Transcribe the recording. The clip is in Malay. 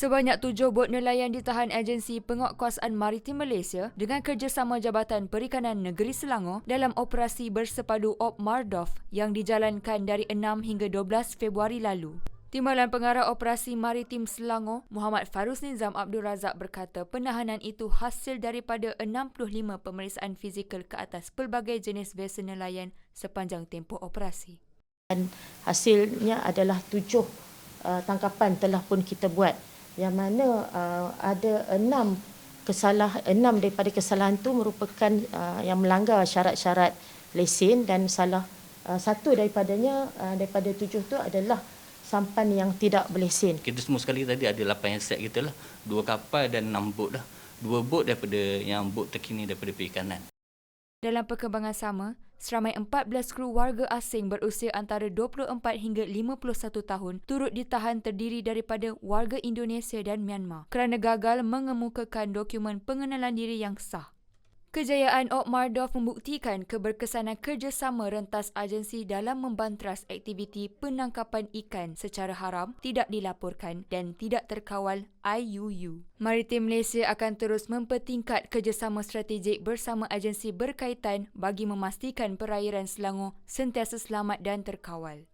Sebanyak tujuh bot nelayan ditahan agensi penguatkuasaan maritim Malaysia dengan kerjasama Jabatan Perikanan Negeri Selangor dalam operasi bersepadu Op Mardov yang dijalankan dari 6 hingga 12 Februari lalu. Timbalan Pengarah Operasi Maritim Selangor, Muhammad Farus Nizam Abdul Razak berkata penahanan itu hasil daripada 65 pemeriksaan fizikal ke atas pelbagai jenis vessel nelayan sepanjang tempoh operasi. dan hasilnya adalah tujuh uh, tangkapan telah pun kita buat yang mana uh, ada enam kesalah enam daripada kesalahan itu merupakan uh, yang melanggar syarat-syarat lesen dan salah uh, satu daripadanya uh, daripada tujuh itu adalah sampan yang tidak berlesen. Kita semua sekali tadi ada 8 aset kita lah. Dua kapal dan 6 bot lah. Dua bot daripada yang bot terkini daripada perikanan. Dalam perkembangan sama, seramai 14 kru warga asing berusia antara 24 hingga 51 tahun turut ditahan terdiri daripada warga Indonesia dan Myanmar kerana gagal mengemukakan dokumen pengenalan diri yang sah. Kejayaan Ok Mardov membuktikan keberkesanan kerjasama rentas agensi dalam membantras aktiviti penangkapan ikan secara haram, tidak dilaporkan dan tidak terkawal IUU. Maritim Malaysia akan terus mempertingkat kerjasama strategik bersama agensi berkaitan bagi memastikan perairan Selangor sentiasa selamat dan terkawal.